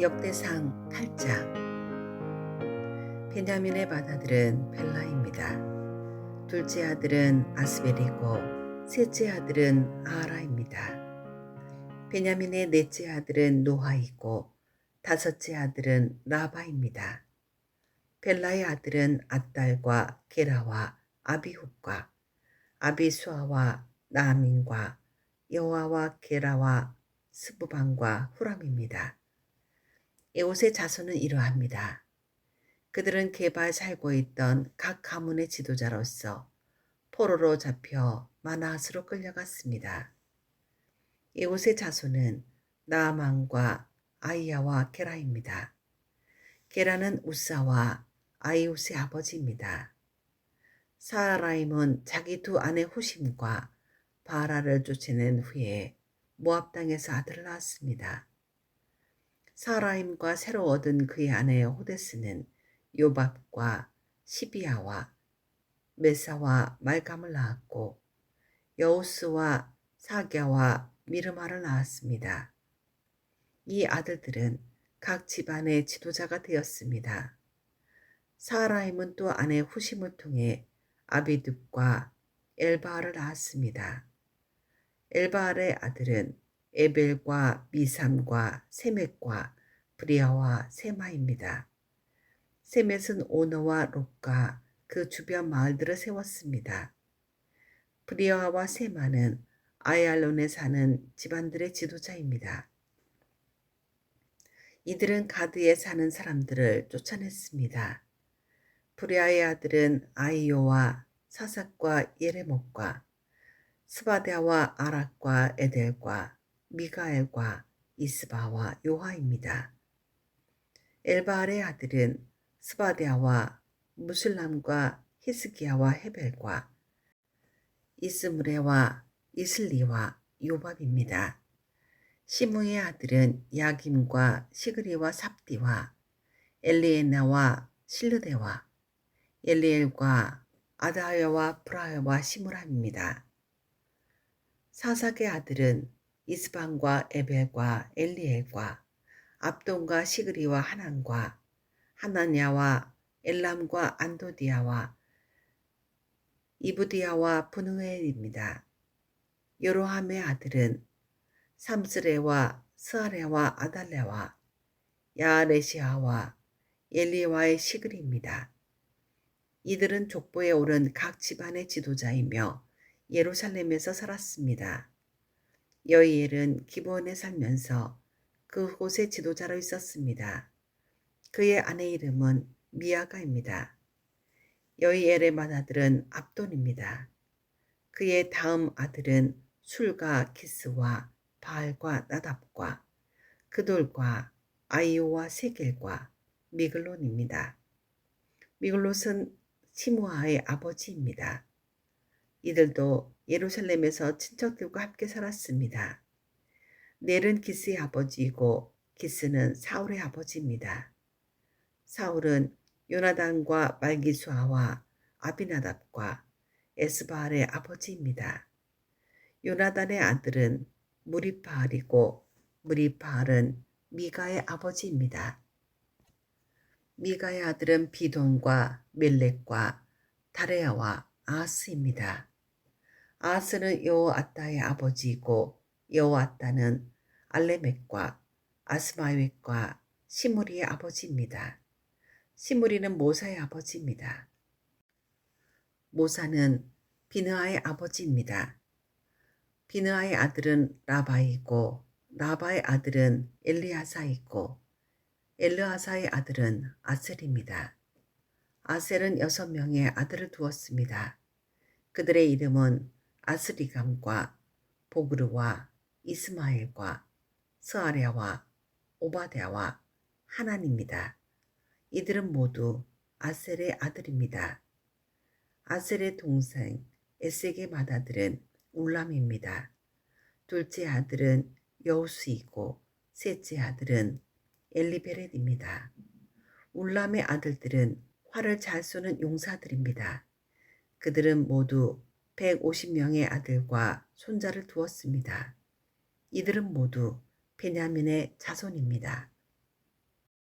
역대상 8장 베냐민의 맏아들은 벨라입니다. 둘째 아들은 아스벨이고 셋째 아들은 아라입니다. 베냐민의 넷째 아들은 노하이고 다섯째 아들은 라바입니다. 벨라의 아들은 아딸과 게라와 아비훗과 아비수아와 나민과 여호와와 게라와 스부방과 후람입니다. 에옷의 자손은 이러합니다. 그들은 개발 살고 있던 각 가문의 지도자로서 포로로 잡혀 마나스로 끌려갔습니다. 에옷의 자손은 나아만과 아이야와 게라입니다. 게라는 우사와 아이옷의 아버지입니다. 사라임은 자기 두 아내 후심과 바라를 쫓아낸 후에 모압 땅에서 아들을 낳았습니다. 사라임과 새로 얻은 그의 아내 호데스는 요밥과 시비아와 메사와 말감을 낳았고 여우스와 사갸와 미르마를 낳았습니다. 이 아들들은 각 집안의 지도자가 되었습니다. 사라임은 또 아내 후심을 통해 아비둡과 엘바알을 낳았습니다. 엘바알의 아들은 에벨과 미삼과 세멧과 브리아와 세마입니다. 세멧은 오너와 롯과 그 주변 마을들을 세웠습니다. 브리아와 세마는 아얄론에 사는 집안들의 지도자입니다. 이들은 가드에 사는 사람들을 쫓아냈습니다. 브리아의 아들은 아이요와 사삭과 예레목과 스바데와 아락과 에델과 미가엘과 이스바와 요하입니다. 엘바알의 아들은 스바데아와 무슬람과 히스기야와 헤벨과 이스무레와 이슬리와 요밥입니다. 시므의 아들은 야김과 시그리와 삽디와 엘리에나와 실르데와 엘리엘과 아다야와 브라야와 시무람입니다. 사삭의 아들은 이스방과 에벨과 엘리엘과 압돈과 시그리와 하난과 하나냐와 엘람과 안도디아와 이브디아와 분우엘입니다. 여로함의 아들은 삼스레와 스아레와 아달레와 야레시아와 엘리와의 시글입니다. 이들은 족보에 오른 각 집안의 지도자이며 예루살렘에서 살았습니다. 여이엘은 기본에 살면서 그곳의 지도자로 있었습니다. 그의 아내 이름은 미아가입니다. 여이엘의 맏아들은 압돈입니다. 그의 다음 아들은 술과 키스와 바알과 나답과 그돌과 아이오와 세겔과 미글론입니다. 미글롯은 시무아의 아버지입니다. 이들도 예루살렘에서 친척들과 함께 살았습니다. 넬은 기스의 아버지이고 기스는 사울의 아버지입니다. 사울은 요나단과 말기수아와 아비나답과 에스바알의 아버지입니다. 요나단의 아들은 무리파알이고 무리파알은 미가의 아버지입니다. 미가의 아들은 비돈과 멜렉과 다레아와 아스입니다. 아스는 여호아따의 아버지이고 여호아따는 알레멕과 아스마웻과 시무리의 아버지입니다. 시무리는 모사의 아버지입니다. 모사는 비느아의 아버지입니다. 비느아의 아들은 라바이고 라바의 아들은 엘리아사이고 엘르아사의 아들은 아셀입니다. 아셀은 여섯 명의 아들을 두었습니다. 그들의 이름은 아스리감과 보그르와 이스마엘과 스아랴와 오바데와 하나입니다. 이들은 모두 아셀의 아들입니다. 아셀의 동생 에색의 맏아들은 울람입니다. 둘째 아들은 여우스이고 셋째 아들은 엘리베렛입니다. 울람의 아들들은 활을 잘 쏘는 용사들입니다. 그들은 모두 150명의 아들과 손자를 두었습니다. 이들은 모두 베냐민의 자손입니다.